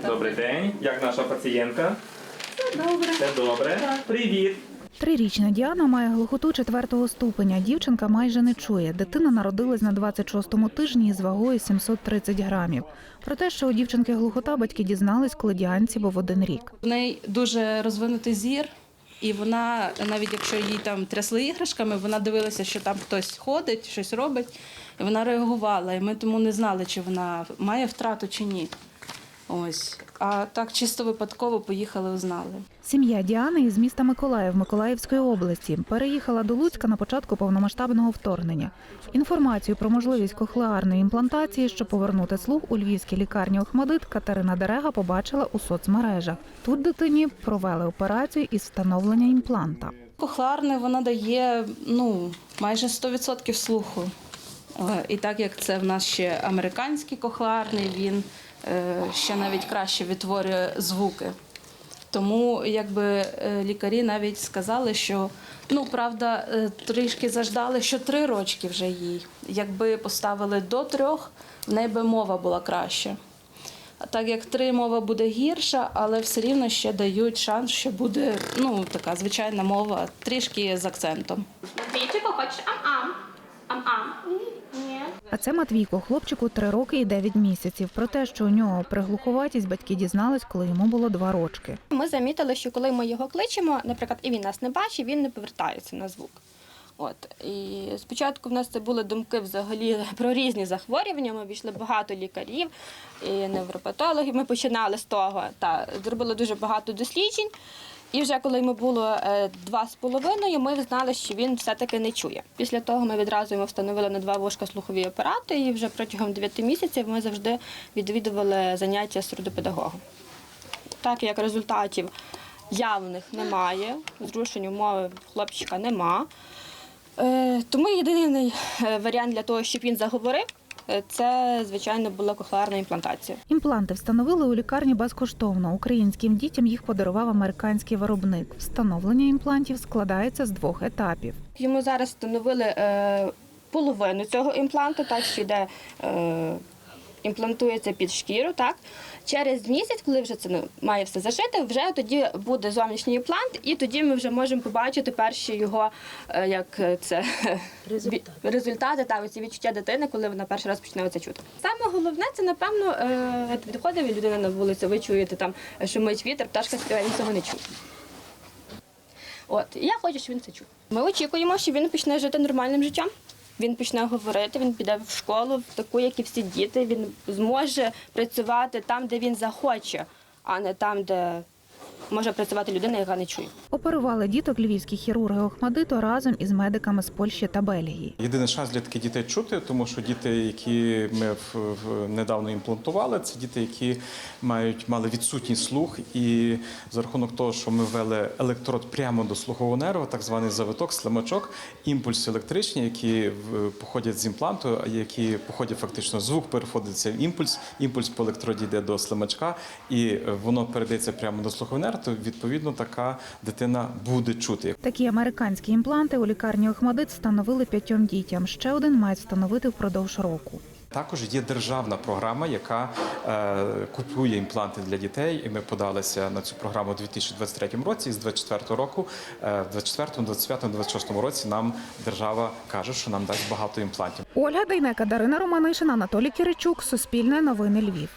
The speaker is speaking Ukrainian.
Добрий день. Як наша пацієнтка? Добре. Все добре. Привіт. Трирічна Діана має глухоту четвертого ступеня. Дівчинка майже не чує. Дитина народилась на 26-му тижні із вагою 730 грамів. Про те, що у дівчинки глухота, батьки дізнались, коли Діанці був один рік. В неї дуже розвинутий зір, і вона, навіть якщо їй там трясли іграшками, вона дивилася, що там хтось ходить, щось робить, і вона реагувала. І ми тому не знали, чи вона має втрату чи ні. Ось. А так чисто випадково поїхали, узнали. Сім'я Діани із міста Миколаїв Миколаївської області переїхала до Луцька на початку повномасштабного вторгнення. Інформацію про можливість кохлеарної імплантації, щоб повернути слух у львівській лікарні Охмадит, Катерина Дерега побачила у соцмережах. Тут дитині провели операцію із встановлення імпланта. Кохлеарне вона дає ну, майже 100% слуху. Е, І так як це в нас ще американський кохлеарний, він ще навіть краще відтворює звуки. Тому якби е, лікарі навіть сказали, що ну правда е, трішки заждали, що три рочки вже їй. Якби поставили до трьох, в неї би мова була краща. А так як три мова буде гірша, але все рівно ще дають шанс, що буде ну така звичайна мова, трішки з акцентом. Матвійчику, хочеш ам-ам? А це Матвійко, хлопчику 3 роки і 9 місяців. Про те, що у нього приглуховатість, батьки дізнались, коли йому було 2 рочки. Ми замітили, що коли ми його кличемо, наприклад, і він нас не бачить, він не повертається на звук. От і спочатку в нас це були думки взагалі про різні захворювання. Ми війшли багато лікарів і невропатологів. Ми починали з того та зробили дуже багато досліджень. І вже коли йому було е, два з половиною, ми знали, що він все-таки не чує. Після того ми відразу йому встановили на два вушка слухові апарати, і вже протягом 9 місяців ми завжди відвідували заняття з трудопедагогом. Так як результатів явних немає, зрушень умови хлопчика нема. Е, тому єдиний е, варіант для того, щоб він заговорив, це, звичайно, була кохлеарна імплантація. Імпланти встановили у лікарні безкоштовно. Українським дітям їх подарував американський виробник. Встановлення імплантів складається з двох етапів. Йому зараз встановили е, половину цього імпланту, так що йде. Е, Імплантується під шкіру, так через місяць, коли вже це ну, має все зашити, вже тоді буде зовнішній імплант, і тоді ми вже можемо побачити перші його е, як е, це результати, результати та оці відчуття дитини, коли вона перший раз почне це чути. Саме головне це напевно е, от відходить людина на вулицю. Ви чуєте там шумить вітер, пташка співає, він цього не чує. От і я хочу, щоб він це чув. Ми очікуємо, що він почне жити нормальним життям. Він почне говорити, він піде в школу, в таку, як і всі діти. Він зможе працювати там, де він захоче, а не там, де може працювати людина, яка не чує. Оперували діток львівські хірурги Охмадиту разом із медиками з Польщі та Бельгії. Єдиний шанс для таких дітей чути, тому що діти, які ми недавно імплантували, це діти, які мають мали відсутній слух, і за рахунок того, що ми ввели електрод прямо до слухового нерва, так званий завиток, слимачок, імпульси електричні, які походять з імпланту, а які походять фактично звук, переходиться в імпульс. Імпульс по електроді йде до слимачка, і е, воно передається прямо до слухового нерва, то відповідно така дитина буде чути. Такі американські імпланти у лікарні Охмадит встановили п'ятьом дітям. Ще один мають встановити впродовж року. Також є державна програма, яка е, купує імпланти для дітей. І ми подалися на цю програму у 2023 році. І з 2024 року, е, в 2024, 25, 26 році нам держава каже, що нам дасть багато імплантів. Ольга Дейнека, Дарина Романишина, Анатолій Киричук, Суспільне новини Львів.